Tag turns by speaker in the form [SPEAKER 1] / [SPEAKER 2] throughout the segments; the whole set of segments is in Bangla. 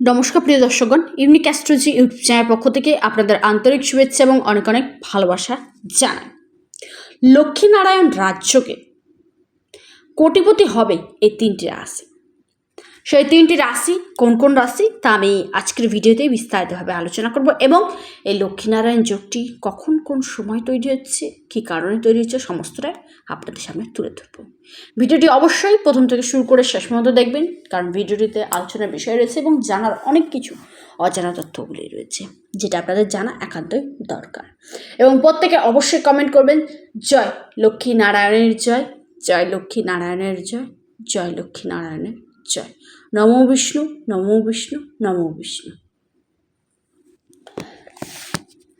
[SPEAKER 1] নমস্কার প্রিয় দর্শকগণ ইউনিক অ্যাস্ট্রোজি ইউটিউব চ্যানেলের পক্ষ থেকে আপনাদের আন্তরিক শুভেচ্ছা এবং অনেক অনেক ভালোবাসা জানাই। লক্ষ্মীনারায়ণ রাজ্যকে কোটিপতি হবে এই তিনটি রাশি। সেই তিনটি রাশি, কোন কোন রাশি, তা আমি আজকের ভিডিওতে বিস্তারিতভাবে আলোচনা করব এবং এই লক্ষ্মীনারায়ণ যোগটি কখন কোন সময় তৈরি হচ্ছে, কী কারণে তৈরি হচ্ছে সমস্তটাই আপনাদের সামনে তুলে ধরবো। ভিডিওটি অবশ্যই প্রথম থেকে শুরু করে শেষ পর্যন্ত দেখবেন, কারণ ভিডিওটিতে আলোচনার বিষয় রয়েছে এবং জানার অনেক কিছু অজানা তথ্যগুলি রয়েছে, যেটা আপনাদের জানা একান্তই দরকার। এবং প্রত্যেকে অবশ্যই কমেন্ট করবেন, জয় লক্ষ্মী নারায়ণের জয় জয় লক্ষ্মী নারায়ণের জয় জয় লক্ষ্মী নারায়ণের জয়। নমো বিষ্ণু নমো বিষ্ণু নমো বিষ্ণু।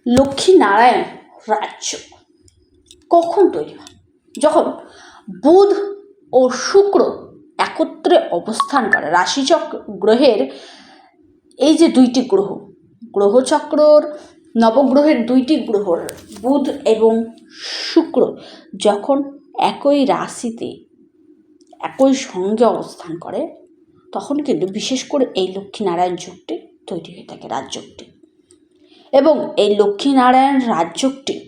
[SPEAKER 1] লক্ষ্মী নারায়ণ রাজ্য কখন তৈরি হয়? যখন বুধ ও শুক্র একত্রে অবস্থান করে, রাশিচক্র গ্রহের এই যে দুইটি গ্রহ, গ্রহচক্রর, নবগ্রহের দুইটি গ্রহ বুধ এবং শুক্র, যখন একই রাশিতে একই সঙ্গে অবস্থান করে, তখন কিন্তু বিশেষ করে এই লক্ষ্মীনারায়ণ যুগটি তৈরি হয়ে থাকে রাজযোগটি এবং এই লক্ষ্মীনারায়ণ রাজযোগটি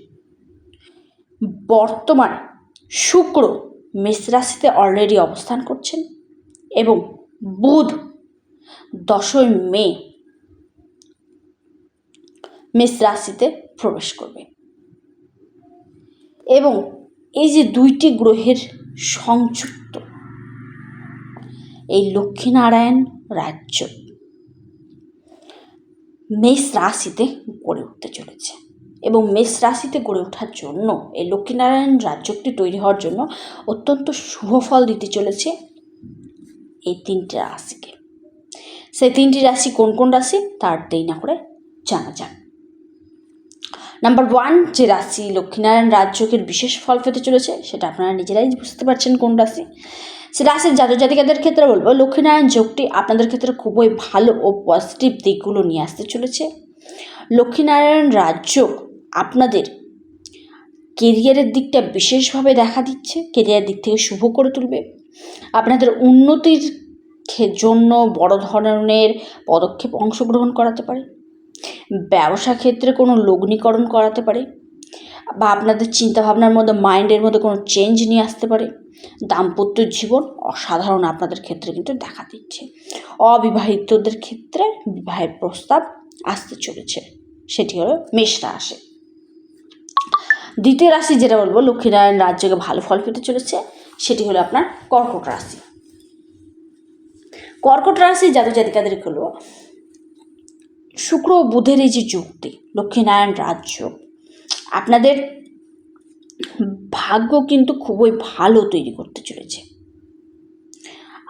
[SPEAKER 1] বর্তমান শুক্র মেষ রাশিতে অলরেডি অবস্থান করছেন এবং বুধ দশই মে মেষ রাশিতে প্রবেশ করবে। এবং এই যে দুইটি গ্রহের সংযুক্ত এই লক্ষ্মীনারায়ণ রাজ্য। মেষ রাশিতে গড়ে উঠতে চলেছে এবং মেষ রাশিতে গড়ে ওঠার জন্য এই লক্ষ্মীনারায়ণ রাজ্যটি তৈরি হওয়ার জন্য অত্যন্ত শুভ ফল দিতে চলেছে এই তিনটি রাশিকে। সেই তিনটি রাশি কোন কোন রাশি তার দেরি না করে জানা যাক। নাম্বার ওয়ান, যে রাশি লক্ষ্মীনারায়ণ রাজ্যকের বিশেষ ফল পেতে চলেছে সেটা আপনারা নিজেরাই বুঝতে পারছেন কোন রাশি। রাশির জাতক জাতিকাদের ক্ষেত্রে বলব। লক্ষ্মীনারায়ণ যোগটি আপনাদের ক্ষেত্রে খুবই ভালো ও পজিটিভ দিকগুলো নিয়ে আসতে চলেছে। লক্ষ্মীনারায়ণ রাজ্য আপনাদের কেরিয়ারের দিকটা বিশেষভাবে দেখা দিচ্ছে কেরিয়ার দিক থেকে শুভ করে তুলবে। আপনাদের উন্নতির জন্য বড় ধরনের পদক্ষেপ অংশগ্রহণ করাতে পারে। ব্যবসা ক্ষেত্রে কোনো লগ্নীকরণ করাতে পারে বা আপনাদের চিন্তাভাবনার মধ্যে মাইন্ডের মধ্যে কোনো চেঞ্জ নিয়ে আসতে পারে। দাম্পত্য জীবন অসাধারণ আপনাদের ক্ষেত্রে কিন্তু দেখা দিচ্ছে। অবিবাহিতদের ক্ষেত্রে বিবাহের প্রস্তাব আসতে চলেছে। সেটি হলো মেষ রাশি। দ্বিতীয় রাশি যেটা বলব লক্ষ্মীনারায়ণ রাজ্যকে ভালো ফল পেতে চলেছে, সেটি হলো আপনার কর্কট রাশি। কর্কট রাশি জাতক জাতিকাদের হলো, শুক্র বুধের এই যে যুক্তি লক্ষ্মীনারায়ণ রাজ্য, আপনাদের ভাগ্য কিন্তু খুবই ভালো তৈরি করতে চলেছে।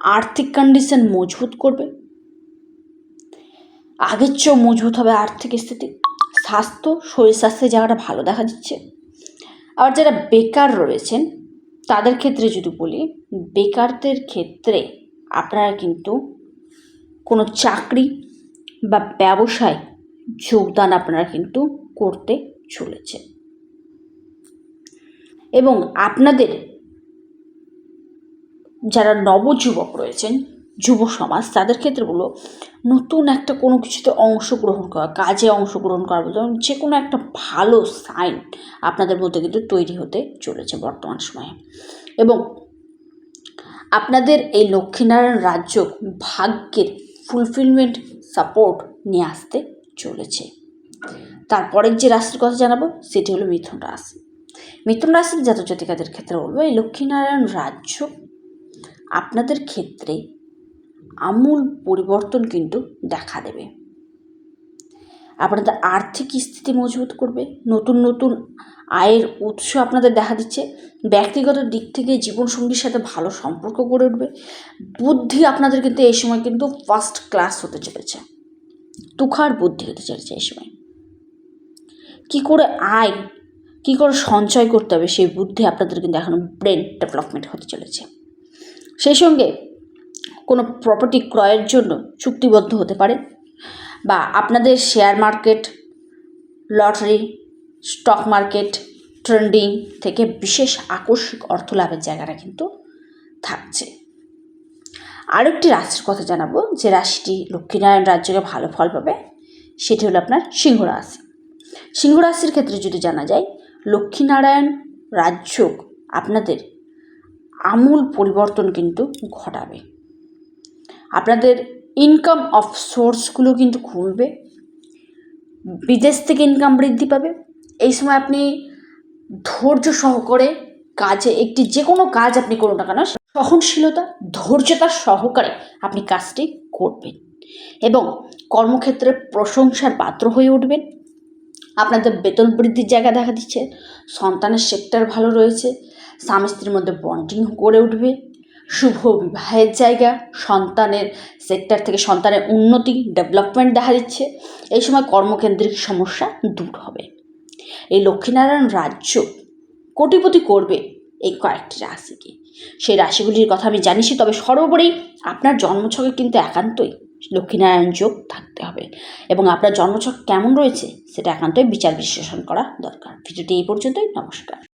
[SPEAKER 1] আর্থিক কন্ডিশন মজবুত করবে। আগের চেয়েও মজবুত হবে আর্থিক স্থিতি। স্বাস্থ্য, শরীর স্বাস্থ্যের জায়গাটা ভালো দেখা যাচ্ছে আবার যারা বেকার রয়েছেন, তাদের ক্ষেত্রে যদি বলি, বেকারদের ক্ষেত্রে আপনারা কিন্তু কোনো চাকরি বা ব্যবসায় যোগদান আপনারা কিন্তু করতে চলেছে এবং আপনাদের যারা নবযুবক রয়েছেন, যুব সমাজ, তাদের ক্ষেত্রে বলব, নতুন একটা কোনো কিছুতে অংশগ্রহণ করা, কাজে অংশগ্রহণ করা যেমন যে কোনো একটা ভালো সাইন আপনাদের মধ্যে কিন্তু তৈরি হতে চলেছে বর্তমান সময়ে। এবং আপনাদের এই লক্ষ্মীনারায়ণ রাজ্য ভাগ্যের ফুলফিলমেন্ট সাপোর্ট নিয়ে আসতে চলেছে। তারপরের যে রাশির কথা জানাব, সেটি হলো মিথুন রাশি। মিথুন রাশির জাতক জাতিকাদের ক্ষেত্রে বলব, এই লক্ষ্মীনারায়ণ রাজ্য আপনাদের ক্ষেত্রে আমূল পরিবর্তন কিন্তু দেখা দেবে। আপনাদের আর্থিক স্থিতি মজবুত করবে, নতুন নতুন আয়ের উৎস আপনাদের দেখা দিচ্ছে, ব্যক্তিগত দিক থেকে জীবনসঙ্গীর সাথে ভালো সম্পর্ক গড়ে উঠবে, বুদ্ধি আপনাদের কিন্তু এই সময় কিন্তু ফার্স্ট ক্লাস হতে চলেছে, তুখার বুদ্ধি হতে চলেছে এই সময়। কী করে আয় কী করে সঞ্চয় করতে হবে সেই বুদ্ধি আপনাদের কিন্তু এখন ব্রেন ডেভেলপমেন্ট হতে চলেছে। সেই সঙ্গে কোনো প্রপার্টি ক্রয়ের জন্য চুক্তিবদ্ধ হতে পারে বা আপনাদের share market lottery stock market trending থেকে বিশেষ আকস্মিক অর্থ লাভের জায়গাটা কিন্তু থাকছে। আরেকটি রাশির কথা জানাব, যে রাশিটি লক্ষ্মীনারায়ণ রাজ্যকে ভালো ফল পাবে, সেটি হলো আপনার সিংহ রাশি। সিংহ রাশির ক্ষেত্রে যদি জানা যায় লক্ষ্মীনারায়ণ রাজ্য আপনাদের আমূল পরিবর্তন কিন্তু ঘটাবে। আপনাদের ইনকাম অফ সোর্সগুলো কিন্তু খুলবে, বিদেশ থেকে ইনকাম বৃদ্ধি পাবে। এই সময় আপনি ধৈর্য সহকারে কাজে, একটি যে কোনো কাজ আপনি করুন না কেন, সহনশীলতা ধৈর্যতার সহকারে আপনি কাজটি করবেন এবং কর্মক্ষেত্রে প্রশংসার পাত্র হয়ে উঠবেন। আপনাদের বেতন বৃদ্ধির জায়গা দেখা দিচ্ছে, সন্তানের সেক্টর ভালো রয়েছে, স্বামী স্ত্রীর মধ্যে বন্ডিং গড়ে উঠবে, শুভ বিবাহের জায়গা, সন্তানের সেক্টর থেকে সন্তানের উন্নতি ডেভেলপমেন্ট দেখা দিচ্ছে, এই সময় কর্মকেন্দ্রিক সমস্যা দূর হবে। এই লক্ষ্মীনারায়ণ রাজ্য কোটিপতি করবে এই কয়েকটি রাশিকে। সেই রাশিগুলির কথা আমি জানিছি তবে সর্বোপরি আপনার জন্মছকে কিন্তু একান্তই লক্ষ্মীনারায়ণ যোগ থাকতে হবে। এবং আপনার জন্মছক কেমন রয়েছে, সেটা একান্তই বিচার বিশ্লেষণ করা দরকার। ভিডিওটি এই পর্যন্তই, নমস্কার।